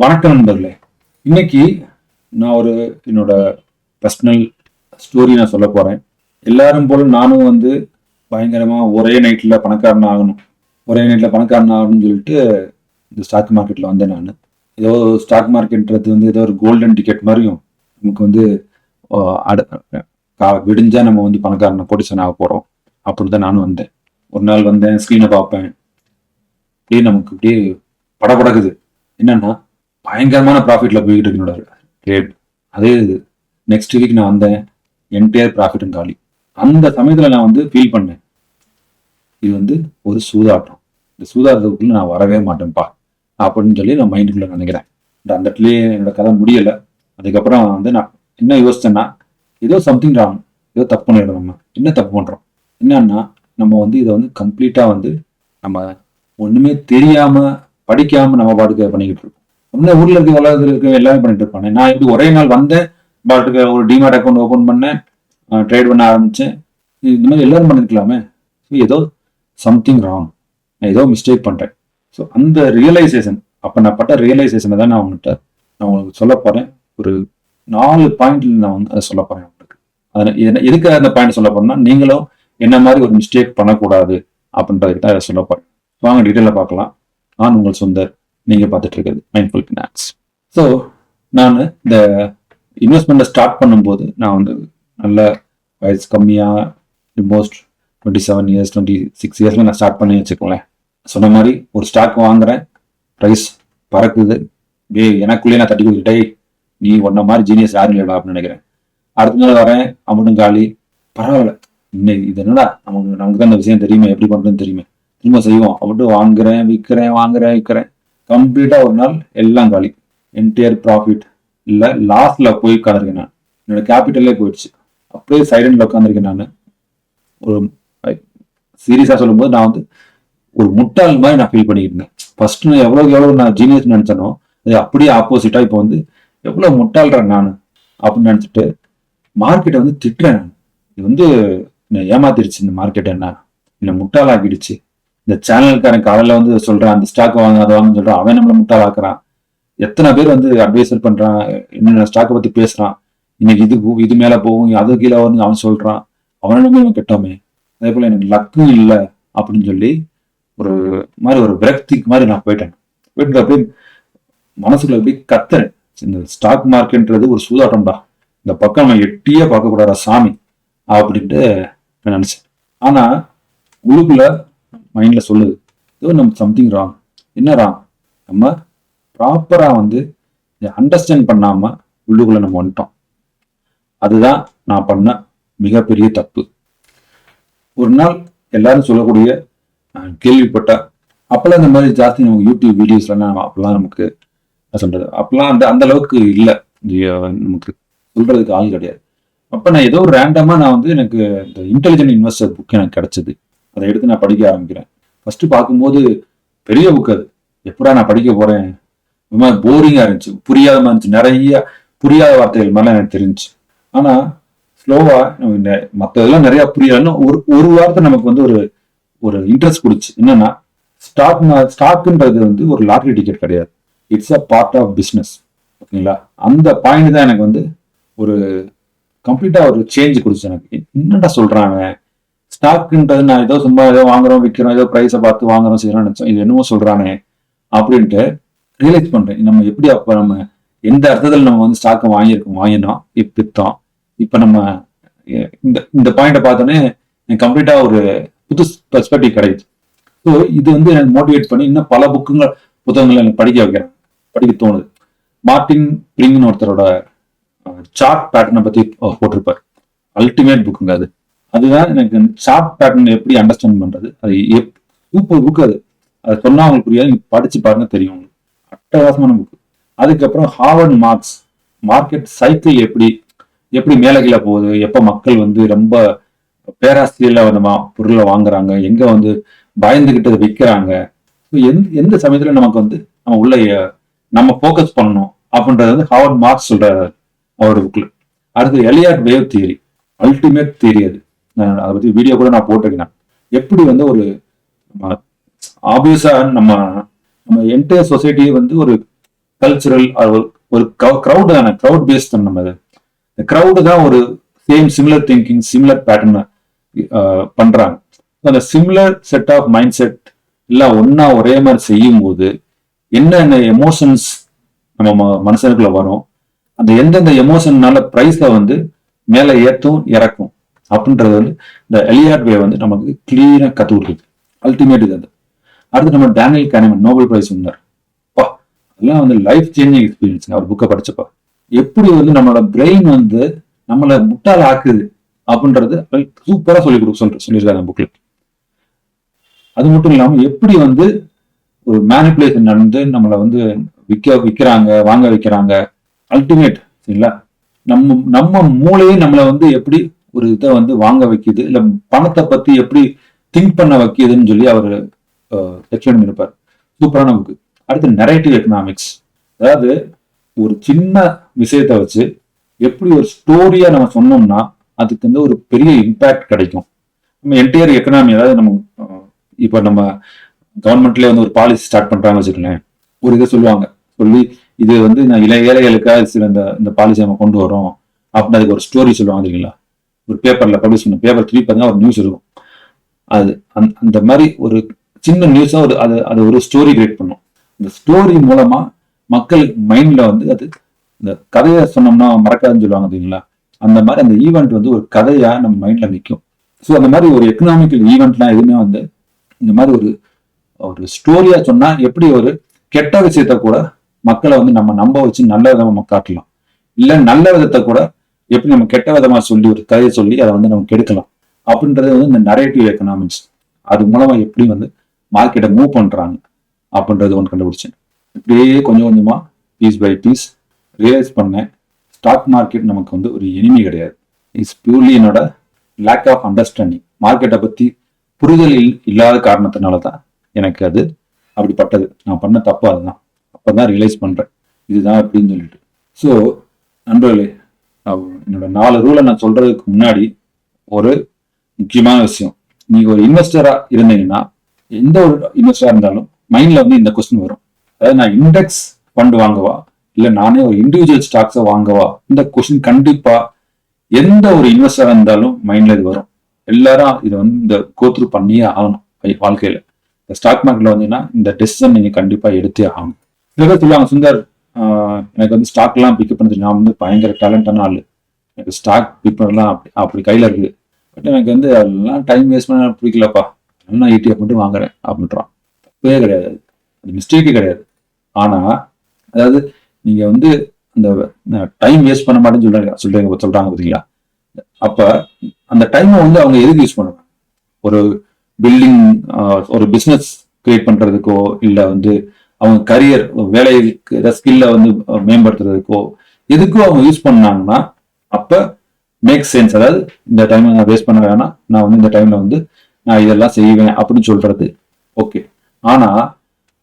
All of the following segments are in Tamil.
வணக்கம் நண்பர்களே. இன்னைக்கு நான் ஒரு என்னோட பர்சனல் ஸ்டோரி நான் சொல்ல போறேன். எல்லாரும் போல நானும் வந்து பயங்கரமா ஒரே நைட்ல பணக்காரன் ஆகணும். ஒரே நைட்ல பணக்காரன் ஆகணும்னு சொல்லிட்டு இந்த ஸ்டாக் மார்க்கெட்ல வந்தேன் நான். ஏதோ ஸ்டாக் மார்க்கெட்ன்றது வந்து ஏதோ ஒரு கோல்டன் டிக்கெட் மாதிரியும் நமக்கு வந்து அட கா- விடிஞ்சா நம்ம வந்து பணக்காரன் கோடிசன் ஆக போறோம். அப்படிதான் நானும் வந்தேன். ஒரு நாள் வந்தேன் ஸ்க்ரீனை பார்ப்பேன். அப்படியே நமக்கு அப்படியே படபடகுது. என்னன்னா பயங்கரமான ப்ராஃபிட்டில் போய்கிட்டு இருக்கு என்னோட ட்ரேட் அதே இது நெக்ஸ்ட் வீக் நான் வந்தேன் என்டையர் ப்ராஃபிட்டும் காலி. அந்த சமயத்தில் நான் வந்து ஃபீல் பண்ணேன் இது வந்து ஒரு சூதாட்டம். இந்த சூதாட்டத்துக்குள்ள நான் வரவே மாட்டேன்ப்பா. அப்படின்னு சொல்லி நான் மைண்டுக்குள்ளே நினைக்கிறேன். இந்த அந்த இடத்துலயே என்னோட கதை முடியலை. அதுக்கப்புறம் வந்து நான் என்ன யோசிச்சேன்னா ஏதோ சம்திங் ராங் ஏதோ தப்பு பண்ணிடுறோம் நம்ம. என்ன தப்பு பண்ணுறோம் என்னன்னா நம்ம வந்து இதை வந்து கம்ப்ளீட்டாக வந்து நம்ம ஒன்றுமே தெரியாமல் படிக்காமல் நம்ம பாட்டுக்கு பண்ணிக்கிட்டு இருக்கோம். இந்த ஊர்ல இருக்க உலகத்துல இருக்க எல்லாமே பண்ணிட்டு இருப்பானே. நான் இப்படி ஒரே நாள் வந்தேன் பாட்டுக்கு ஒரு டிமார்ட் அக்கௌண்ட் ஓபன் பண்ணேன். ட்ரேட் பண்ண ஆரம்பிச்சேன். இந்த மாதிரி எல்லாரும் பண்ணிருக்கலாமே. ஸோ ஏதோ சம்திங் ராங் நான் ஏதோ மிஸ்டேக் பண்ணிட்டேன். ஸோ அந்த ரியலைசேஷன் அப்போ நான் பட்ட ரியலைசேஷனை தான் நான் உங்கள்கிட்ட நான் உங்களுக்கு சொல்ல போகிறேன் ஒரு நாலு பாயிண்ட்ல நான் வந்து அதை சொல்ல போகிறேன் உங்களுக்கு. அதை எதுக்கு அந்த பாயிண்ட் சொல்ல போறேன்னா நீங்களும் என்ன மாதிரி ஒரு மிஸ்டேக் பண்ணக்கூடாது அப்படின்றதுக்கு தான் இதை சொல்ல போறேன். வாங்க டீட்டெயிலாக பார்க்கலாம். நான் உங்கள் சுந்தர். நீங்கள் பார்த்துட்டு இருக்கிறது மைண்ட்ஃபுல் ஃபினான்ஸ் ஸோ நான் இந்த இன்வெஸ்ட்மெண்ட்டை ஸ்டார்ட் பண்ணும்போது நான் வந்து நல்ல வயசு கம்மியாக most twenty seven years twenty six இயர்ஸில் நான் ஸ்டார்ட் பண்ணி வச்சுக்கோங்களேன். சொன்ன மாதிரி ஒரு ஸ்டாக் வாங்குறேன் ப்ரைஸ் பறக்குது. டே எனக்குள்ளேயே நான் தட்டி கொடுத்துட்டே நீ ஒன்ன மாதிரி ஜீனியஸ் யாரும் இல்லைடா அப்படின்னு நினைக்கிறேன். அடுத்த நாள் வரேன் அமௌண்ட்டும் காலி. பரவாயில்ல. இன்னைக்கு இது என்னடா நமக்கு நமக்கு தான் இந்த விஷயம் தெரியுமே எப்படி பண்ணுறதுன்னு தெரியுமே. திரும்ப செய்வோம். அப்படின்ட்டு வாங்குறேன் விற்கிறேன் வாங்குறேன் விற்கிறேன் கம்ப்ளீட்டாக ஒரு நாள் எல்லாம் காலி. என்டையர் ப்ராஃபிட் இல்லை லாஸ்ட்ல போய் உட்காந்துருக்கேன் நான். என்னோட கேபிட்டலே போயிடுச்சு. அப்படியே சைலண்ட்ல உட்காந்துருக்கேன் நான். ஒரு சீரியஸாக சொல்லும்போது நான் வந்து ஒரு முட்டாள் மாதிரி நான் ஃபீல் பண்ணிக்கிட்டு இருந்தேன். ஃபர்ஸ்ட் நான் எவ்வளோக்கு எவ்வளோ நான் ஜீனியஸ் நினச்சனோ அது அப்படியே ஆப்போசிட்டாக இப்போ வந்து எவ்வளோ முட்டாள்றேன் நான் அப்படின்னு நினச்சிட்டு மார்க்கெட்டை வந்து திட்டுறேன் நான். இது வந்து என்னை ஏமாத்திடுச்சு இந்த மார்க்கெட் என்ன? என்னை முட்டாளாக்கிடுச்சு. இந்த சேனல்காரன் காலையில வந்து சொல்றான் அந்த ஸ்டாக் வாங்க அதை வாங்க சொல்றான். அவன் நம்மளை முட்டாளாக்குறான். எத்தனை பேர் வந்து அட்வைசர் பண்றான் என்னென்ன ஸ்டாக்கை பத்தி பேசுறான். இன்னைக்கு இது இது மேல போகும் அது கீழே வந்து அவன் சொல்றான். அவனை நம்ம கெட்டோமே அதே போல எனக்கு லக்கும் இல்லை அப்படின்னு சொல்லி ஒரு மாதிரி ஒரு விரக்திக்கு மாதிரி நான் போயிட்டேன். போயிட்டு அப்படியே மனசுக்குள்ள அப்படியே கத்துறேன். இந்த ஸ்டாக் மார்க்கெட்ன்றது ஒரு சூதாட்டம்டா இந்த பக்கம் நம்ம எட்டியே பார்க்கக்கூடாதா சாமி? அப்படின்ட்டு நான் நினைச்சேன். ஆனா உள்ளுக்குள்ள மைண்ட்ல சொல்லுது. ஏதோ நம்ம சம்திங் ராங் என்ன ராங் நம்ம ப்ராப்பரா வந்து அண்டர்ஸ்டாண்ட் பண்ணாம உள்ளுக்குள்ளே நம்ம வந்துட்டோம். அதுதான் நான் பண்ண மிகப்பெரிய தப்பு. ஒரு நாள் எல்லாரும் சொல்லக்கூடிய அஹ், கேள்விப்பட்ட அப்போல்லாம் இந்த மாதிரி ஜாஸ்தி நம்ம யூடியூப் வீடியோஸ்லாம் நம்ம அப்போல்லாம் நமக்கு சொல்கிறது சொல்றது அந்த அந்த அளவுக்கு இல்லை. நமக்கு சொல்கிறதுக்கு ஆள் கிடையாது. அப்போ நான் ஏதோ ஒரு ரேண்டமாக நான் வந்து எனக்கு இந்த இன்டெலிஜென்ட் இன்வெஸ்டர் புக் எனக்கு கிடச்சிது. அதை எடுத்து நான் படிக்க ஆரம்பிக்கிறேன். ஃபர்ஸ்ட் பார்க்கும்போது பெரிய புக் அது. எப்படா நான் படிக்க போறேன்? ஒரு போரிங்கா இருந்துச்சு. புரியாத மாதிரி இருந்துச்சு. நிறைய புரியாத வார்த்தைகள் மாதிரிலாம் எனக்கு தெரிஞ்சுச்சு. ஆனா ஸ்லோவா மற்றதெல்லாம் நிறைய புரியலன்னு ஒரு ஒரு வார்த்தை நமக்கு வந்து ஒரு ஒரு இன்ட்ரெஸ்ட் கொடுச்சு. என்னன்னா ஸ்டாக் ஸ்டாக்ன்றது வந்து ஒரு லாட்ரி டிக்கெட் கிடையாது. It's a part of business ஓகேங்களா? அந்த பாயிண்ட் தான் எனக்கு வந்து ஒரு கம்ப்ளீட்டா ஒரு சேஞ்ச் கொடுச்சு எனக்கு. என்னடா சொல்றான் ஸ்டாக்குன்றது ஸ்டாக்ன்றது நான் ஏதோ சும்மா ஏதோ வாங்குறோம் விற்கிறோம் ஏதோ ப்ரைஸை பார்த்து வாங்குறோம் செய்யறோம் நினைச்சோம். இது என்னமோ சொல்றானே அப்படின்ட்டு ரியலைஸ் பண்றேன். நம்ம எப்படி அப்ப நம்ம எந்த அர்த்தத்தில் நம்ம வந்து ஸ்டாக்கை வாங்கியிருக்கோம் வாங்கினோம் இப்போ வித்தோம். இப்ப நம்ம இந்த இந்த பாயிண்ட்டை பார்த்தோன்னே எனக்கு கம்ப்ளீட்டா ஒரு புது பெர்ஸ்பெக்டிவ் கிடைக்குது. ஸோ இது வந்து எனக்கு மோட்டிவேட் பண்ணி இன்னும் பல புக்குங்கள் புத்தகங்களை எனக்கு படிக்க வைக்கிறேன். படிக்க தோணுது. மார்டின் பிரிங்னு ஒருத்தரோட சார்ட் பேட்டர்னை பத்தி போட்டிருப்பார். அல்டிமேட் புக்குங்க அது. அதுதான் எனக்கு சார்ட் பேட்டர்ன் எப்படி அண்டர்ஸ்டாண்ட் பண்றது? அது சூப்பர் புக் அது. அது சொன்னா அவங்களுக்கு புரியாது நீங்க படிச்சு பாருங்க தெரியும் உங்களுக்கு. அட்டகாசமான புக் அதுக்கப்புறம் ஹார்வர்ட் மார்க்ஸ். மார்க்கெட் சைக்கிள் எப்படி எப்படி மேலே கீழே போகுது எப்ப மக்கள் வந்து ரொம்ப பேராசிரியர்ல வந்து பொருளை வாங்குறாங்க எங்க வந்து பயந்துகிட்டு அதை விற்கிறாங்க எந்த எந்த சமயத்துல நமக்கு வந்து நம்ம உள்ள நம்ம ஃபோக்கஸ் பண்ணணும் அப்படின்றது வந்து ஹார்வர்ட் மார்க்ஸ் சொல்றாரு அவரோட புக்ல அடுத்து Elliott wave theory. Ultimate theory அது. அதை பத்தி வீடியோ கூட நான் போட்டிருக்கேன் எப்படி வந்து ஒரு ஆப்வியஸா நம்ம நம்ம என்டையர் சொசைட்டியை வந்து ஒரு கல்ச்சுரல் ஒரு க்ரௌட் தானே க்ரௌட் பேஸ் தான் நம்ம இது இந்த க்ரௌடு தான் ஒரு same similar thinking similar pattern பண்றாங்க. அந்த similar set of mind set எல்லாம் ஒன்னா ஒரே மாதிரி செய்யும் போது என்னென்ன எமோஷன்ஸ் நம்ம ம- வரும்? அந்த எந்தெந்த எமோஷன்னால ப்ரைஸை வந்து மேலே ஏற்றும் இறக்கும்? அப்படின்றது வந்து இந்த எலியாட் வே வந்து நமக்கு கிளீனாக கற்று கொடுக்குது அல்டிமேட் இது அது. அடுத்து நம்ம Daniel Kahneman Nobel prize winner பா அதெல்லாம் வந்து லைஃப் சேஞ்சிங் எக்ஸ்பீரியன்ஸ் அவர் புக்கை படிச்சப்பா. எப்படி வந்து நம்மளோட பிரெயின் வந்து நம்மளை முட்டால் ஆக்குது அப்படின்றது சூப்பரா சொல்லி கொடுக்க சொல்ற சொல்லியிருக்காங்க புக்கில் அது மட்டும் இல்லாமல் எப்படி வந்து ஒரு மேனிப்புலேஷன் நடந்து நம்மளை வந்து விற்க விற்கிறாங்க வாங்க வைக்கிறாங்க. அல்டிமேட் சரிங்களா? நம்ம நம்ம மூளையே நம்மளை வந்து எப்படி ஒரு இதை வந்து வாங்க வைக்குது. இல்லை பணத்தை பற்றி எப்படி திங்க் பண்ண வைக்குதுன்னு சொல்லி அவர் எக்ஸ்பிளைன் பண்ணிருப்பார். சூப்பரான புக்கு அடுத்து நெரேட்டிவ் எக்கனாமிக்ஸ் அதாவது ஒரு சின்ன விஷயத்தை வச்சு எப்படி ஒரு ஸ்டோரியாக நம்ம சொன்னோம்னா அதுக்கு வந்து ஒரு பெரிய இம்பேக்ட் கிடைக்கும். நம்ம என்டையர் எக்கனாமி அதாவது நம்ம இப்போ நம்ம கவர்மெண்ட்லேயே வந்து ஒரு பாலிசி ஸ்டார்ட் பண்ணுறாங்க வச்சுக்கோங்களேன். ஒரு இதை சொல்லுவாங்க. சொல்லி இது வந்து நான் இளைய ஏழைகளுக்காக சில இந்த இந்த பாலிசி நம்ம கொண்டு வரோம் அப்படின்னு அதுக்கு ஒரு ஸ்டோரி சொல்லுவாங்க தெரியுங்களா? ஒரு பேப்பர்ல பப்ளிஷ் பண்ண பேப்பர் திருப்பி பார்த்தீங்கன்னா ஒரு நியூஸ் இருக்கும். அது அந்த அந்த மாதிரி ஒரு சின்ன நியூஸா ஒரு அது அது ஒரு ஸ்டோரி கிரியேட் பண்ணும். இந்த ஸ்டோரி மூலமா மக்கள் மைண்ட்ல வந்து அது இந்த கதையை சொன்னோம்னா மறக்காதுன்னு சொல்லுவாங்க தெரியுங்களா? அந்த மாதிரி அந்த ஈவெண்ட் வந்து ஒரு கதையா நம்ம மைண்ட்ல நிற்கும் ஸோ அந்த மாதிரி ஒரு எக்கனாமிக்கல் ஈவெண்ட்லாம் எதுவுமே வந்து இந்த மாதிரி ஒரு ஒரு ஸ்டோரியா சொன்னா எப்படி ஒரு கெட்ட விஷயத்த கூட மக்களை வந்து நம்ம நம்ப வச்சு நல்ல விதமா காட்டலாம். இல்லை நல்ல விதத்தை கூட எப்படி நம்ம கெட்ட விதமா சொல்லி ஒரு கதையை சொல்லி அதை வந்து நம்ம கெடுக்கலாம் அப்படின்றது வந்து இந்த நரேட்டிவ் எக்கனாமிக்ஸ் அது மூலமா எப்படி வந்து மார்க்கெட்டை மூவ் பண்றாங்க அப்படின்றது ஒன்று கண்டுபிடிச்சேன். இப்படியே கொஞ்சம் கொஞ்சமா பீஸ் பை பீஸ் ரியலைஸ் பண்ணேன். ஸ்டாக் மார்க்கெட் நமக்கு வந்து ஒரு இனிமை கிடையாது. இட்ஸ் பியூர்லி என்னோட லேக் ஆஃப் அண்டர்ஸ்டாண்டிங் மார்க்கெட்டை பத்தி புரிதல் இல்- இல்லாத காரணத்தினால தான் எனக்கு அது அப்படிப்பட்டது. நான் பண்ண தப்பு அதுதான். அப்போ தான் ரியலைஸ் பண்ணுறேன் இதுதான் அப்படின்னு சொல்லிட்டு. ஸோ நண்பர்களே என்னோட நாலு ரூலை நான் சொல்றதுக்கு முன்னாடி ஒரு முக்கியமான விஷயம். நீங்க ஒரு இன்வெஸ்டரா இருந்தீங்கன்னா எந்த ஒரு இன்வெஸ்டரா இருந்தாலும் மைண்ட்ல வந்து இந்த கொஸ்டின் வரும். அதாவது நான் இண்டெக்ஸ் ஃபண்ட் வாங்கவா? இல்லை நானே ஒரு இண்டிவிஜுவல் ஸ்டாக்ஸை வாங்கவா? இந்த கொஸ்டின் கண்டிப்பா எந்த ஒரு இன்வெஸ்டராக இருந்தாலும் மைண்ட்ல இது வரும். எல்லாரும் இதை வந்து இந்த கோத்ரூ பண்ணியே ஆகணும் வாழ்க்கையில. இந்த ஸ்டாக் மார்க்கெட்ல வந்தீங்கன்னா இந்த டெசிஷன் நீங்க கண்டிப்பா எடுத்தே ஆகணும். சில பேர் சொல்லுவாங்க சுந்தர் எனக்கு வந்து ஸ்டாக்லாம் பிக்கப் பண்ணுறது நான் வந்து பயங்கர டேலண்டான ஆள். எனக்கு ஸ்டாக் பிக் பண்ணலாம் அப்படி அப்படி கையில் இருக்குது. பட் எனக்கு வந்து அதெல்லாம் டைம் வேஸ்ட் பண்ண பிடிக்கலப்பா. நான் ETF மட்டும் வாங்குறேன் அப்படின்றான். தப்பே கிடையாது. அது. அது மிஸ்டேக்கே கிடையாது. ஆனால் அதாவது நீங்கள் வந்து அந்த டைம் வேஸ்ட் பண்ண மாட்டேன்னு சொல்றாங்க சொல்றீங்க சொல்றாங்க பார்த்தீங்களா அப்போ அந்த டைமை வந்து அவங்க எதுக்கு யூஸ் பண்ணுவாங்க ஒரு பில்டிங் ஒரு பிஸ்னஸ் கிரியேட் பண்ணுறதுக்கோ இல்லை வந்து அவங்க கரியர் வேலைக்கு ஸ்கில்ல வந்து மேம்படுத்துறதுக்கோ எதுக்கோ அவங்க யூஸ் பண்ணாங்கன்னா அப்போ மேக் சென்ஸ் அதாவது இந்த டைம் நான் வேஸ்ட் பண்ண வேணாம். நான் வந்து இந்த டைம்ல வந்து நான் இதெல்லாம் செய்வேன் அப்படின்னு சொல்றது. ஓகே ஆனா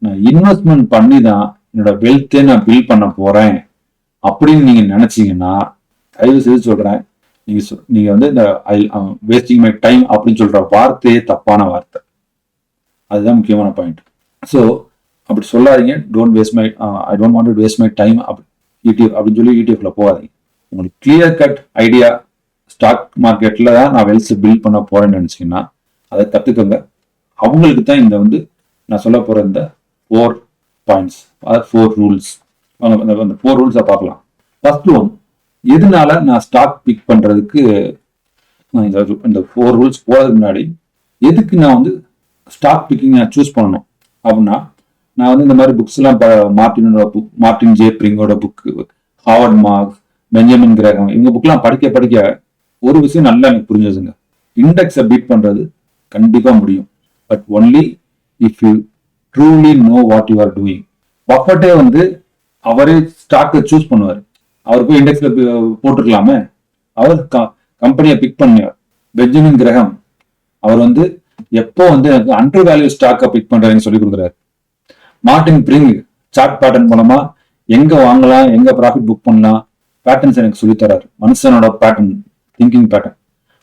நான் இன்வெஸ்ட்மெண்ட் பண்ணி தான் என்னோட வெல்த்தே நான் பில்ட் பண்ண போறேன் அப்படின்னு நீங்க நினைச்சீங்கன்னா தயவு செய்து சொல்றேன். நீங்க சொல் நீங்க வந்து இந்த ஐ வேஸ்டிங் மை டைம் அப்படின்னு சொல்ற வார்த்தையே தப்பான வார்த்தை. அதுதான் முக்கியமான பாயிண்ட் ஸோ அப்படி சொல்லாதீங்க. Don't waste my I don't want waste my time YouTube அப்படின்னு சொல்லி யூடியூப்ல போகாதீங்க. உங்களுக்கு கிளியர் கட் ஐடியா ஸ்டாக் மார்க்கெட்டில் தான் நான் வெல்ஸ் பில்ட் பண்ண போகிறேன்னு நினச்சிங்கன்னா அதை கற்றுக்கோங்க அவங்களுக்கு தான் இந்த வந்து நான் சொல்ல போகிற இந்த ஃபோர் பாயிண்ட்ஸ் அதாவது ஃபோர் ரூல்ஸ் அந்த ஃபோர் ரூல்ஸை பார்க்கலாம். ஃபர்ஸ்ட் ஒன் எதனால நான் ஸ்டாக் பிக் பண்ணுறதுக்கு இந்த ஃபோர் ரூல்ஸ் போகிறதுக்கு முன்னாடி எதுக்கு நான் வந்து ஸ்டாக் பிக்கிங் நான் சூஸ் பண்ணணும்? அப்படின்னா நான் வந்து இந்த மாதிரி புக்ஸ் எல்லாம் ப- மார்ட்டினோட book Martin J பிரிங்கோட book Howard Mark Benjamin Graham இவங்க புக்லாம் படிக்க படிக்க ஒரு விஷயம் நல்லா எனக்கு புரிஞ்சதுங்க. இண்டெக்ஸை பீட் பண்ணுறது கண்டிப்பாக முடியும். But only if you truly know what you are doing பஃபட்டே வந்து அவரே ஸ்டாக்கை சூஸ் பண்ணுவார். அவர் போய் இண்டெக்ஸில் போட்டிருக்கலாமே அவர் கம்பெனியை பிக் பண்ணியார். பெஞ்சமின் கிரகம் அவர் வந்து எப்போ வந்து எனக்கு அண்டர் வேல்யூ ஸ்டாக்கை பிக் பண்ணுறாருன்னு சொல்லி கொடுக்குறாரு. மார்டின் பிரிங் சார்ட் பேட்டர்ன் மூலமா எங்க வாங்கலாம் எங்க ப்ராஃபிட் புக் பண்ணலாம் பேட்டர்ன்ஸ் எனக்கு சொல்லித்தராரு மனுஷனோட pattern thinking pattern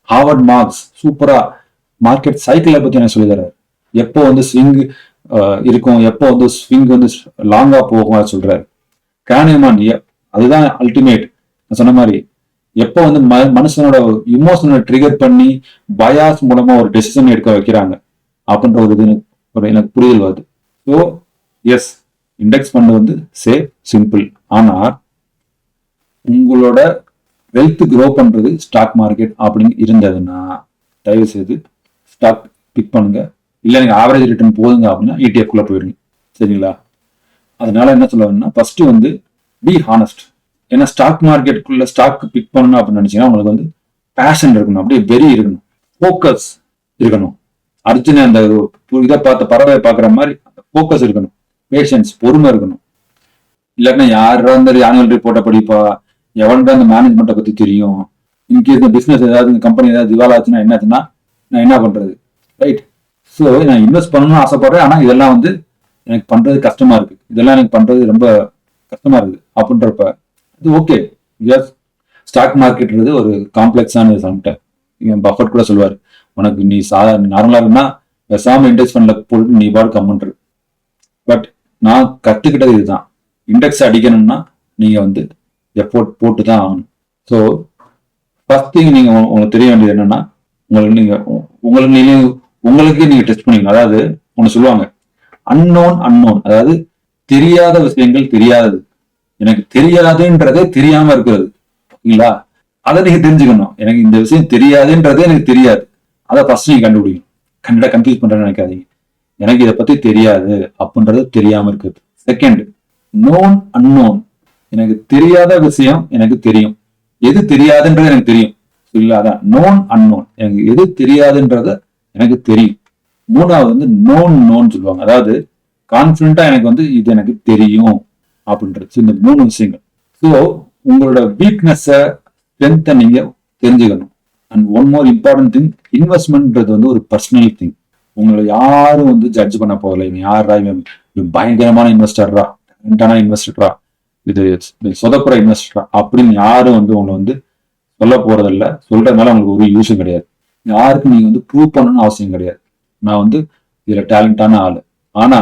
Howard Marks சூப்பரா மார்க்கெட் சைக்கிளை பத்தி எனக்கு சொல்லித்தராரு எப்போ வந்து ஸ்விங் இருக்கும் எப்போ வந்து ஸ்விங் வந்து லாங்கா போகும் சொல்றாரு. கேனியமான் அதுதான் அல்டிமேட் நான் சொன்ன மாதிரி எப்போ வந்து ம- மனுஷனோட இமோஷனை ட்ரிகர் பண்ணி பயாஸ் மூலமா ஒரு டெசிஷன் எடுக்க வைக்கிறாங்க. அப்படின்ற ஒரு இது எனக்கு- ஒரு எனக்கு புரிதல் வருது. ஸோ எஸ் இண்டெக்ஸ் ஃபண்ட் வந்து சேஃப் சிம்பிள் ஆனால் உங்களோட வெல்த் க்ரோ பண்ணுறது ஸ்டாக் மார்க்கெட் அப்படின்னு இருந்ததுன்னா தயவு செய்து ஸ்டாக் பிக் பண்ணுங்க. இல்லை எனக்கு ஆவரேஜ் ரிட்டர்ன் போதுங்க அப்படின்னா இடிஎஃப்குள்ளே போயிடுங்க. சரிங்களா? அதனால என்ன சொல்லணும்னா ஃபர்ஸ்ட் வந்து பி ஹானஸ்ட் ஏன்னா ஸ்டாக் மார்க்கெட்டுக்குள்ள ஸ்டாக் பிக் பண்ணணும் அப்படின்னு நினச்சிங்கன்னா உங்களுக்கு வந்து பேஷன் இருக்கணும். அப்படியே வெறி இருக்கணும். ஃபோக்கஸ் இருக்கணும். அர்ஜுன அந்த இதை பார்த்த பறவை பார்க்குற மாதிரி ஃபோக்கஸ் இருக்கணும். பேஷன்ஸ் பொறுமை இருக்கணும். இல்லைன்னா யாரா அந்த ஆனுவல் ரிப்போர்ட்டை படிப்பா? எவன்டா அந்த மேனேஜ்மெண்ட்டை பத்தி தெரியும். இன்கேஸ் இந்த பிசினஸ் ஏதாவது இந்த கம்பெனி ஏதாவது திவால் ஆச்சுன்னா என்னாச்சுன்னா நான் என்ன பண்றது? ரைட் ஸோ நான் இன்வெஸ்ட் பண்ணணும்னு ஆசைப்படுறேன். ஆனால் இதெல்லாம் வந்து எனக்கு பண்றது கஷ்டமா இருக்கு. இதெல்லாம் எனக்கு பண்றது ரொம்ப கஷ்டமா இருக்கு. அப்படின்றப்ப இது ஓகே எஸ் ஸ்டாக் மார்க்கெட்ன்றது ஒரு காம்ப்ளெக்ஸான சம்ட்ட. இவன் பஃபட் கூட சொல்லுவார் உனக்கு நீ சாதாரண நார்மலாக இருந்தால் பேசாம இண்டெக்ஸ் பண்ணல போட்டு நீ பாடு கம்முன்றது பட் நான் கற்றுக்கிட்டது இதுதான். இண்டெக்ஸ் அடிக்கணும்னா நீங்கள் வந்து எஃபோர்ட் போட்டு தான் ஆகணும் ஸோ ஃபர்ஸ்ட் திங் நீங்கள் உங்களுக்கு தெரிய வேண்டியது என்னன்னா உங்களுக்கு நீங்கள் உ- உங்களுக்கு நீங்கள் உங்களுக்கே நீங்கள் டெஸ்ட் பண்ணிக்கணும் அதாவது ஒன்று சொல்லுவாங்க அன்னோன் அன்னோன் அதாவது தெரியாத விஷயங்கள் தெரியாதது. எனக்கு தெரியாதுன்றதே தெரியாம இருக்கிறது. ஓகேங்களா அதை நீங்க தெரிஞ்சுக்கணும். எனக்கு இந்த விஷயம் தெரியாதுன்றதே எனக்கு தெரியாது. அதை ஃபர்ஸ்ட் நீங்க கண்டுபிடிக்கணும். கண்டிப்பா கன்ஃபியூஸ் பண்றேன்னு நினைக்காதீங்க. எனக்கு இதை பத்தி தெரியாது அப்படின்றது தெரியாம இருக்குது. செகண்ட் நோன் அன்னோன் எனக்கு தெரியாத விஷயம் எனக்கு தெரியும். எது தெரியாதுன்றது எனக்கு தெரியும். இல்ல நோன் அன்னோன் எனக்கு எது தெரியாதுன்றத எனக்கு தெரியும். மூணாவது வந்து நோன் நோன் சொல்லுவாங்க. அதாவது கான்பிடண்டா எனக்கு வந்து இது எனக்கு தெரியும் அப்படின்றது. இந்த மூணு விஷயங்கள். ஸோ உங்களோட வீக்னஸை ஸ்ட்ரென்த்தை நீங்க தெரிஞ்சுக்கணும். And one more important thing இன்வெஸ்ட்மெண்ட்ன்றது வந்து ஒரு பர்சனல் திங் உங்களை யாரும் வந்து ஜட்ஜ் பண்ண போகல. இவன் யாரா இவன் இவன் பயங்கரமான இன்வெஸ்டர்ரா டேலண்டான இன்வெஸ்டரா இது சொதப்புற இன்வெஸ்டரா அப்படின்னு யாரும் வந்து உங்களை வந்து சொல்ல போறதில்ல. சொல்றதுனால உங்களுக்கு ஒரு யூஸும் கிடையாது. யாருக்கும் நீங்க வந்து ப்ரூவ் பண்ணணும்னு அவசியம் கிடையாது. நான் வந்து இதுல டேலண்டான ஆள். ஆனா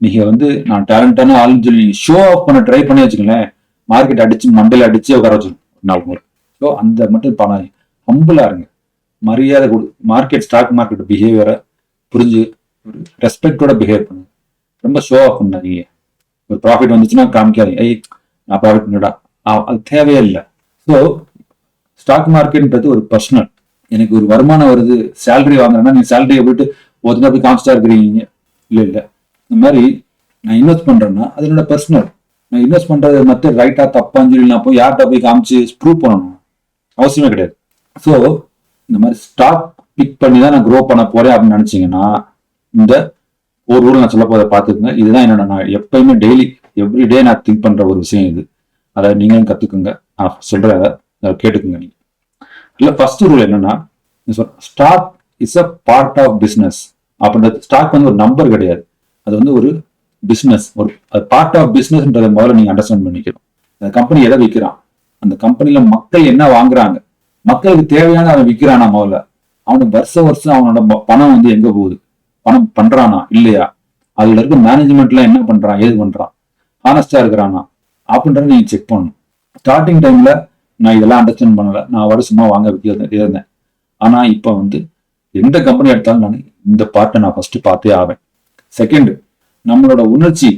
நீங்க வந்து நான் டேலண்டான ஆளுன்னு சொல்லி ஷோ ஆஃப் பண்ண ட்ரை பண்ணி வச்சுக்கங்களேன். மார்க்கெட் அடிச்சு மண்டையில அடிச்சு உட்கார வச்சிடும் நாலு முறை ஸோ அந்த மட்டும் பண்ணாதீங்க. ஹம்பிளா இருங்க. மரியாதை கொடு. மார்க்கெட் ஸ்டாக் மார்க்கெட் பிஹேவியரை புரிஞ்சு ஒரு ரெஸ்பெக்டோட பிஹேவ் பண்ணுங்க ரொம்ப ஷோ ஆஃப் பண்ணாதீங்க. ஒரு ப்ராஃபிட் வந்துச்சுன்னா காமிக்காதீங்க. ஐய் நான் ப்ராஃபிட் பண்ணடா அது தேவையே இல்லை. ஸோ ஸ்டாக் மார்க்கெட்ன்றது ஒரு பர்சனல் எனக்கு ஒரு வருமானம் வருது சேலரி வாங்குறேன்னா நீங்கள் சேலரியை போயிட்டு ஒருத்தர் போய் காமிச்சிட்டா இருக்கிறீங்க. இல்லை இல்லை. இந்த மாதிரி நான் இன்வெஸ்ட் பண்ணுறேன்னா அது என்னோட பர்சனல் நான் இன்வெஸ்ட் பண்ணுறது மற்ற ரைட்டாக தப்பான்னு சொல்லி நான் போய் யார்கிட்ட போய் காமிச்சு ப்ரூவ் பண்ணணும். அவசியமே கிடையாது. ஸோ இந்த மாதிரி ஸ்டாக் பிக் பண்ணி தான் நான் க்ரோ பண்ண போறேன் அப்படின்னு நினைச்சீங்கன்னா இந்த ஒரு ரூல் நான் சொல்ல போதை பார்த்துக்குங்க. இதுதான் என்னோட நான் எப்பயுமே டெய்லி எவ்ரி டே நான் திங்க் பண்ற ஒரு விஷயம் இது. அதை நீங்களும் கத்துக்குங்க. நான் சொல்ற அதை கேட்டுக்குங்க நீங்க. இல்லை ஃபர்ஸ்ட் ரூல் என்னன்னா stock is a part of business அப்படின்றது ஸ்டாக் வந்து ஒரு நம்பர் கிடையாது. அது வந்து ஒரு பிஸ்னஸ் ஒரு அது பார்ட் ஆஃப் பிஸ்னஸ்ன்றதை முதல்ல நீங்க அண்டர்ஸ்டாண்ட் பண்ணிக்கணும். அந்த கம்பெனி எதை விற்கிறான் அந்த கம்பெனியில மக்கள் என்ன வாங்குறாங்க? மக்களுக்கு தேவையான அவன் விற்கிறானா முதல்ல? அவனுக்கு வருஷ வருஷம் அவனோட பணம் வந்து எங்க போகுது? பணம் பண்றானா? இல்லையா? அதுல இருக்க மேனேஜ்மெண்ட்லாம் என்ன பண்றான்? ஏது பண்றான்? ஹானஸ்டா இருக்கிறானா? அப்படின்றத நீங்க செக் பண்ணணும். ஸ்டார்டிங் டைம்ல நான் இதெல்லாம் அண்டர்ஸ்டாண்ட் பண்ணல. நான் வருஷமா வாங்க இருந்தேன் ஆனா இப்ப வந்து எந்த கம்பெனி எடுத்தாலும் நான் இந்த பார்ட்டை நான் ஃபர்ஸ்ட் பார்த்தே ஆவேன். செகண்ட் நம்மளோட உணர்ச்சி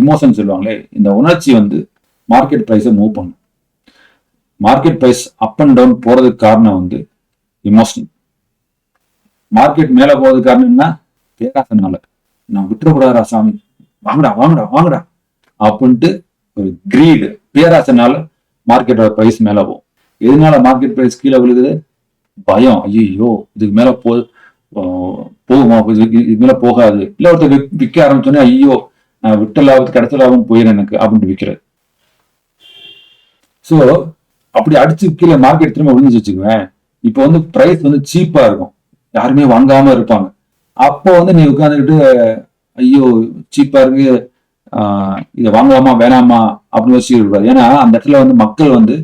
இமோஷன் சொல்லுவாங்களே இந்த உணர்ச்சி வந்து மார்க்கெட் ப்ரைஸை மூவ் பண்ணும். Market price up and down போறதுக்கு காரணம் வந்து இமோஷன் மார்க்கெட் மேல போகுது காரணம் என்ன? பேராசனால நான் விட்டுறக்கூடாதா சாமி. வாங்கடா வாங்கடா வாங்கடா. அப்படின்ட்டு ஒரு கிரீடு பேராசனால மார்க்கெட்டோட ப்ரைஸ் மேல போகும். எதனால மார்க்கெட் ப்ரைஸ் கீழே விழுகுது? பயம். ஐயோ இதுக்கு மேல போ போகுமா? இதுக்கு இது மேல போகாது. இல்ல ஒருத்தர் விற்க ஆரம்பிச்சோன்னே ஐயோ நான் விட்ட லாபத்து கிடைச்ச லாபம் போயிடும் எனக்கு அப்படின்ட்டு விற்கிறது ஸோ அப்படி அடிச்சு கீழே மார்க்கெட் திரும்ப விழுந்துச்சு வச்சுக்குவேன் இப்போ வந்து ப்ரைஸ் வந்து சீப்பா இருக்கும். யாருமே வாங்காம இருப்பாங்க. அப்போ வந்து நீ உட்காந்துக்கிட்டு ஐயோ சீப்பா இருக்கு. இதை வாங்கலாமா வேணாமா அப்படின்னு யோசிச்சுட்டு ஏன்னா அந்த இடத்துல வந்து மக்கள் வந்து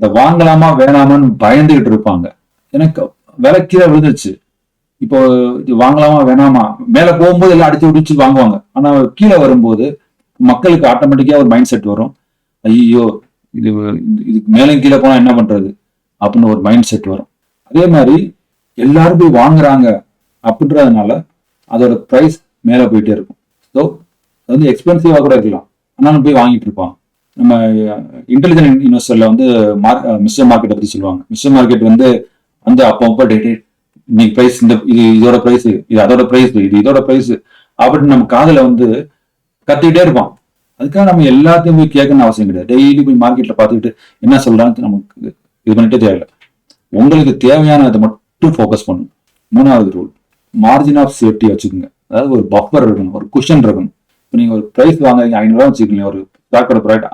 இதை வாங்கலாமா வேணாமான்னு பயந்துகிட்டு இருப்பாங்க. எனக்கு விலை கீழே விழுந்துச்சு இப்போ இது வாங்கலாமா வேணாமா? மேல போகும்போது எல்லாம் அடிச்சு உடிச்சு வாங்குவாங்க. ஆனா கீழே வரும்போது மக்களுக்கு ஆட்டோமேட்டிக்கா ஒரு மைண்ட் செட் வரும். ஐயோ இது இதுக்கு மேலே கீழே போனா என்ன பண்றது? அப்படின்னு ஒரு மைண்ட் செட் வரும். அதே மாதிரி எல்லாரும் போய் வாங்குறாங்க அப்படின்றதுனால அதோட ப்ரைஸ் மேலே போயிட்டே இருக்கும். ஸோ அது வந்து எக்ஸ்பென்சிவாக கூட இருக்கலாம். ஆனாலும் போய் வாங்கிட்டு இருப்பான் நம்ம இன்டெலிஜென்ட் இன்வெஸ்டர்ல வந்து மார்க் மிஸ்டர் மார்க்கெட்டை பற்றி சொல்லுவாங்க. மிஸ்டர் மார்க்கெட் வந்து வந்து அப்போ அப்போ டேட் இன்னைக்கு ப்ரைஸ் இந்த இது இதோட ப்ரைஸ் இது அதோட ப்ரைஸ் இது இதோட ப்ரைஸ் அப்படின்னு நம்ம காதில் வந்து கத்திக்கிட்டே இருப்பான். அதுக்காக நம்ம எல்லாத்தையும் போய் கேட்கணும்னு அவசியம் கிடையாது. டெய்லி போய் மார்க்கெட்டில் பார்த்துக்கிட்டு என்ன சொல்கிறாங்கன்னு நமக்கு இது பண்ணிட்டே தேவையில்லை. உங்களுக்கு தேவையானதை மட்டும் ஃபோக்கஸ் பண்ணும். மூணாவது ரூல் மார்ஜின் ஆஃப் சேஃப்டி வச்சுக்கோங்க. அதாவது ஒரு பஃபர் இருக்கணும் ஒரு குஷன் இருக்கணும். இப்போ நீங்கள் ஒரு ப்ரைஸ் வாங்குறீங்க ஐநூறுரூவா வச்சுக்கோங்க ஒரு பேக்கோட ப்ரைட்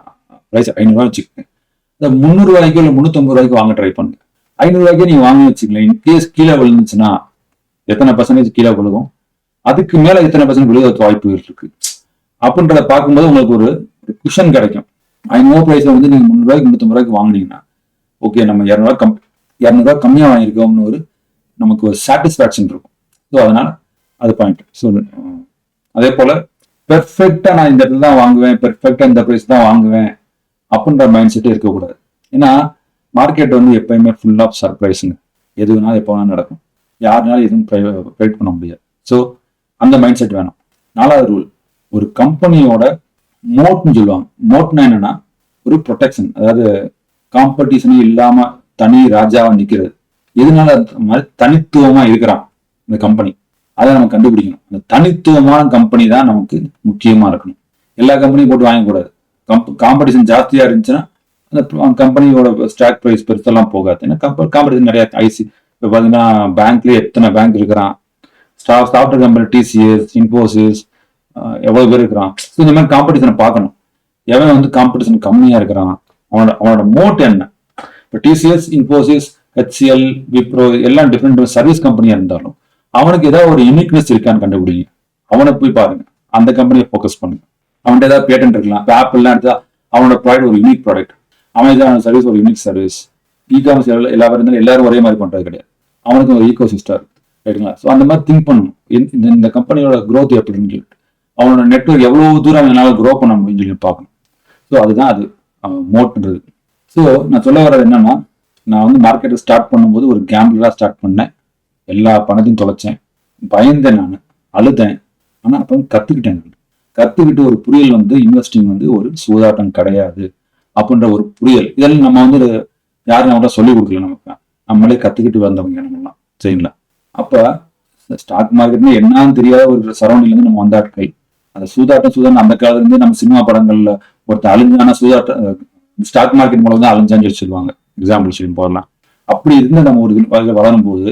ப்ரைஸ் ஐநூறுரூவா வச்சுக்கோங்க. இந்த முந்நூறுரூவாய்க்கு இல்லை முந்நூற்றம்பது ரூபாய்க்கு வாங்க ட்ரை பண்ணுங்க. ஐநூறுரூவாய்க்கு நீங்கள் வாங்கி வச்சுக்கலாம் இன்கேஸ் கீழே விழுந்துச்சுன்னா எத்தனை பர்சன்டேஜ் கீழே விழுகும்? அதுக்கு மேலே எத்தனை பர்சன்ட் விழுக வாய்ப்பு இருக்கு. அப்படின்றத பார்க்கும்போது உங்களுக்கு ஒரு குஷன் கிடைக்கும். ஐநூறு ப்ரைஸில் வந்து நீங்கள் முந்நூறுரூவாய்க்கு முந்நூற்றம்பது ரூபாய்க்கு வாங்கினீங்கன்னா ஓகே நம்ம இரநூறுவா கம் இரநூறுவா கம்மியாக வாங்கியிருக்கோம்னு ஒரு நமக்கு ஒரு சாட்டிஸ்ஃபேக்ஷன் இருக்கும். ஸோ அதனால அது பாயிண்ட் ஸோ அதே போல பெர்ஃபெக்டாக நான் இந்த இடத்துல தான் வாங்குவேன் பெர்ஃபெக்டாக இந்த ப்ரைஸ் தான் வாங்குவேன் அப்படின்ற மைண்ட் செட்டே இருக்கக்கூடாது. ஏன்னா மார்க்கெட் வந்து எப்பயுமே ஃபுல் ஆஃப் சர்ப்ரைஸுங்க எது வேணாலும் எப்போ வேணாலும் நடக்கும். யாருனாலும் எதுவும் ப்ரைவேட் பண்ண முடியாது. ஸோ அந்த மைண்ட் செட் வேணும். நாலாவது ரூல் ஒரு கம்பெனியோட மோட்னு சொல்லுவாங்க. மோட்னா என்னன்னா ஒரு ப்ரொடெக்ஷன் அதாவது காம்படிஷனே இல்லாமல் தனி ராஜாவாக நிற்கிறது எதனால மாதிரி தனித்துவமா இருக்கிறான் இந்த கம்பெனி அதை நம்ம கண்டுபிடிக்கணும். அந்த தனித்துவமான கம்பெனி தான் நமக்கு முக்கியமா இருக்கணும். எல்லா கம்பெனியும் போட்டு வாங்கக்கூடாது காம்படிஷன் ஜாஸ்தியா இருந்துச்சுன்னா அந்த கம்பெனியோட ஸ்டாக் ப்ரைஸ் பெருசெல்லாம் போகாது. ஏன்னா காம்படிஷன் நிறைய ஐசி இப்போ பார்த்தீங்கன்னா பேங்க்லேயே எத்தனை பேங்க் இருக்கிறான்? Staff software company TCS Infosys எவ்வளோ பேர் இருக்கிறான்? ஸோ இந்த மாதிரி காம்படிஷனை பார்க்கணும். எவன் வந்து காம்படிஷன் கம்மியாக இருக்கிறான்? அவனோட அவனோட மோட் என்ன? இப்போ டிசிஎஸ் இன்ஃபோசிஸ் ஹெச்சிஎல் விப்ரோ எல்லாம் டிஃப்ரெண்ட் சர்வீஸ் கம்பெனியாக இருந்தாலும் அவனுக்கு ஏதாவது ஒரு யூனிக்னஸ் இருக்கான்னு கண்டுபிடிங்க. அவனை போய் பாருங்க. அந்த கம்பெனியை ஃபோக்கஸ் பண்ணுங்க. அவன்கிட்ட ஏதாவது பேட்டன்ட் இருக்கலாம். இப்போ ஆப்பிள்லாம் எடுத்தா அவனோட ப்ராடக்ட் ஒரு யூனிக் ப்ராடக்ட் அமேசான் சர்வீஸ் ஒரு யூனிக் சர்வீஸ் இ காமர்ஸ் எல்லா இருந்தாலும் எல்லாரும் ஒரே மாதிரி பண்றது கிடையாது. அவனுக்கு ஒரு ஈகோ சிஸ்டம் இருக்கு. ரைட்டுங்களா ஸோ அந்த மாதிரி திங்க் பண்ணணும். இந்த இந்த கம்பெனியோட க்ரோத் எப்படின்னு சொல்லிட்டு. அவனோட நெட்ஒர்க் எவ்வளோ தூரம் என்னால் க்ரோ பண்ண முடியும்னு சொல்லி பார்க்கணும். ஸோ அதுதான் அது மோட்ன்றது ஸோ நான் சொல்ல வர்றது என்னன்னா நான் வந்து மார்க்கெட்டை ஸ்டார்ட் பண்ணும்போது ஒரு கேம்பிளாக ஸ்டார்ட் பண்ணேன். எல்லா பணத்தையும் தொலைச்சேன். பயந்தேன் நான். அழுதேன். ஆனால் அப்போ கற்றுக்கிட்டேன் நான். கற்றுக்கிட்டு ஒரு புரியல் வந்து இன்வெஸ்டிங் வந்து ஒரு சூதாட்டம் கிடையாது அப்படின்ற ஒரு புரியல். இதெல்லாம் நம்ம வந்து யாரும் நம்ம சொல்லி கொடுக்கல நமக்கு. நம்மளே கற்றுக்கிட்டு வந்தவங்க நம்மலாம் சரிங்களா? அப்போ ஸ்டாக் மார்க்கெட்னா என்னன்னு தெரியாத ஒரு சரௌண்டிங்லேருந்து நம்ம வந்தாட்கள் அந்த சூதாட்டம் சூதாட்டம் அந்த காலத்துலேருந்து நம்ம சினிமா படங்களில் ஒருத்தர் அழிஞ்சான சூதாட்டம் ஸ்டாக் மார்க்கெட் மூலம் தான் அழிஞ்சான்னு சொல்லி சொல்லுவாங்க. எக்ஸாம்பிள் சொல்லி போடலாம். அப்படி இருந்து நம்ம ஒரு இது வளரும் போது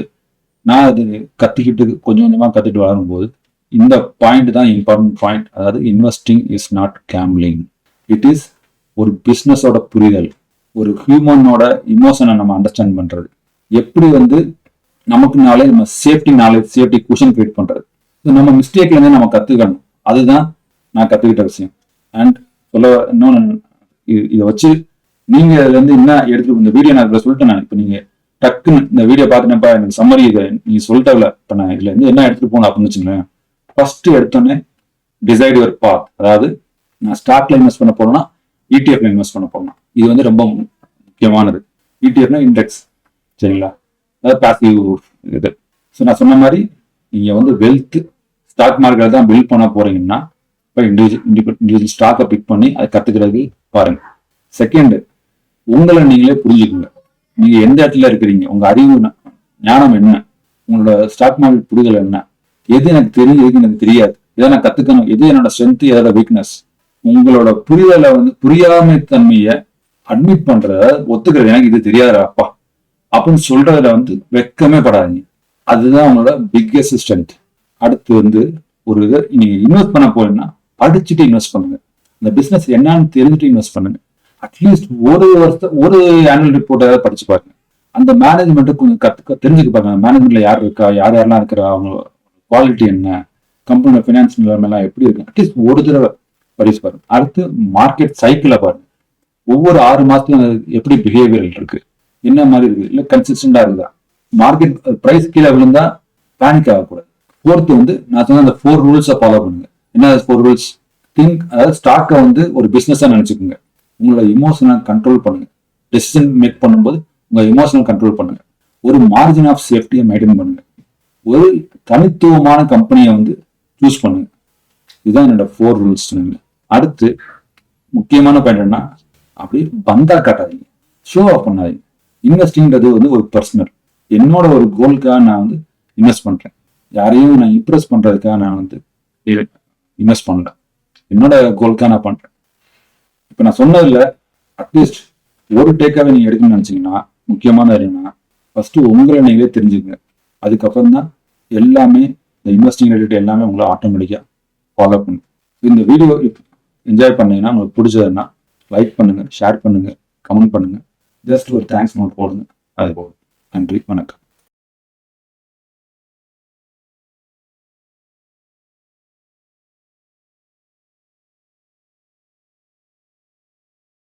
நான் அது கத்திக்கிட்டு கொஞ்சம் கொஞ்சமாக கற்றுட்டு வளரும்போது இந்த பாயிண்ட் தான் இம்பார்ட்டன்ட் பாயிண்ட் அதாவது investing is not gambling it is ஒரு பிஸ்னஸோட புரிதல். ஒரு ஹியூமனோட இமோஷனை நம்ம அண்டர்ஸ்டாண்ட் பண்ணுறது எப்படி வந்து நமக்கு நாளே நம்ம safety knowledge safety cushion create பண்ணுறது நம்ம மிஸ்டேக்லேருந்து நம்ம கற்றுக்கணும் அதுதான் நான் கற்றுக்கிட்ட விஷயம். அண்ட் சொல்ல இன்னொன்று இதை வச்சு நீங்க அதுல இருந்து என்ன எடுத்து இந்த வீடியோ நான் சொல்லிட்டேன் நான். இப்போ நீங்க டக்குன்னு இந்த வீடியோ பார்த்துனப்பா எனக்கு சம்மரி இதை நீ சொல்லிட்டல இப்போ நான் இதுல இருந்து என்ன எடுத்துட்டு போகணும் அப்படின்னு வச்சுங்களேன் ஃபர்ஸ்ட் எடுத்தோன்னே டிசைட் யுவர் பாத் அதாவது நான் ஸ்டாக்ல இன்வெஸ்ட் பண்ண போறேன்னா இடிஎஃப்ல இன்வெஸ்ட் பண்ண போறேன் இது வந்து ரொம்ப முக்கியமானது. இடிஎஃப்னா இண்டெக்ஸ் சரிங்களா? அதாவது பாசிவ் இது. ஸோ நான் சொன்ன மாதிரி நீங்க வந்து வெல்த் ஸ்டாக் மார்க்கெட் தான் பில்ட் பண்ண போறீங்கன்னா இப்போ இண்டிவிஜுவல் இண்டிவிஜுவல் ஸ்டாக்கை பிக் பண்ணி அதை கத்துக்கிறதுக்கு பாருங்க. செகண்ட் உங்களை நீங்களே புரிஞ்சுக்கோங்க. நீங்க எந்த இடத்துல இருக்கிறீங்க? உங்க அறிவு ஞானம் என்ன? உங்களோட ஸ்டாக் மார்க்கெட் புரிதல் என்ன? எது எனக்கு தெரியும் எது எனக்கு தெரியாது? எதை நான் கத்துக்கணும். எது என்னோட ஸ்ட்ரென்த் எதோட வீக்னஸ் உங்களோட புரிதலை வந்து புரியாமை தன்மையை அட்மிட் பண்ற ஒத்துக்கிறது. எனக்கு இது தெரியாத அப்பா. அப்படின்னு சொல்றதுல வந்து வெக்கமே படாதீங்க. அதுதான் உங்களோட பிக்கஸ்ட் ஸ்ட்ரென்த் அடுத்து வந்து ஒரு இதை நீங்க இன்வெஸ்ட் பண்ண போறீங்கன்னா படிச்சுட்டு இன்வெஸ்ட் பண்ணுங்க. இந்த பிசினஸ் என்னன்னு தெரிஞ்சுட்டு இன்வெஸ்ட் பண்ணுங்க. அட்லீஸ்ட் ஒரு வருஷம் ஒரு ஆனுவல் ரிப்போர்ட் ஏதாவது படிச்சு பாருங்க. அந்த மேனேஜ்மெண்ட்டு கொஞ்சம் கற்றுக்க தெரிஞ்சுக்க பாருங்க. மேனேஜ்மெண்ட்ல யார் இருக்கா யார் யாரெல்லாம் இருக்கிறா அவங்க குவாலிட்டி என்ன கம்பெனியோட ஃபினான்ஸ் நிலைமைலாம் எப்படி இருக்கு. அட்லீஸ்ட் ஒரு தடவை படிச்சு பாருங்க. அடுத்து மார்க்கெட் சைக்கிளை பாருங்க. ஒவ்வொரு ஆறு மாசத்துலயும் எப்படி பிஹேவியர் இருக்கு. என்ன மாதிரி இருக்கு. இல்லை கன்சிஸ்டண்டா இருக்குதா. மார்க்கெட் ப்ரைஸ் கீழே விழுந்தா பேனிக் ஆகக்கூடாது. ஃபோர்த்து வந்து நான் சொன்ன அந்த ஃபோர் ரூல்ஸை ஃபாலோ பண்ணுங்க. என்ன ஃபோர் ரூல்ஸ் திங்க் அதாவது ஸ்டாக்கை வந்து ஒரு பிஸ்னஸாக நினச்சிக்கோங்க. உங்களோட இமோஷனை கண்ட்ரோல் பண்ணுங்க. டெசிஷன் மேக் பண்ணும்போது உங்க இமோஷனல் கண்ட்ரோல் பண்ணுங்க. ஒரு மார்ஜின் ஆஃப் சேஃப்டியை மெயின்டைன் பண்ணுங்க. ஒரு தனித்துவமான கம்பெனியை வந்து சூஸ் பண்ணுங்க. இதுதான் என்னோட ஃபோர் ரூல்ஸ் அடுத்து முக்கியமான பாயிண்ட் என்ன அப்படி பந்தா காட்டாதீங்க. ஷோ ஆஃப் பண்ணாதீங்க. இன்வெஸ்டிங்கிறது வந்து ஒரு பர்சனல் என்னோட ஒரு கோலுக்காக நான் வந்து இன்வெஸ்ட் பண்றேன். யாரையும் நான் இம்ப்ரெஸ் பண்றதுக்காக நான் வந்து இன்வெஸ்ட் பண்ணல. என்னோட கோலுக்காக நான் பண்றேன். இப்போ நான் சொன்னதுல அட்லீஸ்ட் ஒரு டேக்காவே நீங்க எடுக்கணும்னு நினைச்சீங்கன்னா முக்கியமான என்னன்னா ஃபர்ஸ்ட் உங்களை நீங்களே தெரிஞ்சுங்க. அதுக்கப்புறம் தான் எல்லாமே இந்த இன்வெஸ்டிங் ரிலேட்டட் எல்லாமே உங்களை ஆட்டோமேட்டிக்காக ஃபாலோ பண்ணும். இந்த வீடியோ என்ஜாய் பண்ணீங்கன்னா உங்களுக்கு பிடிச்சதுன்னா லைக் பண்ணுங்க ஷேர் பண்ணுங்க கமெண்ட் பண்ணுங்க. ஜஸ்ட் ஒரு தேங்க்ஸ் நோட் போடுங்க. அது போதும். நன்றி வணக்கம்.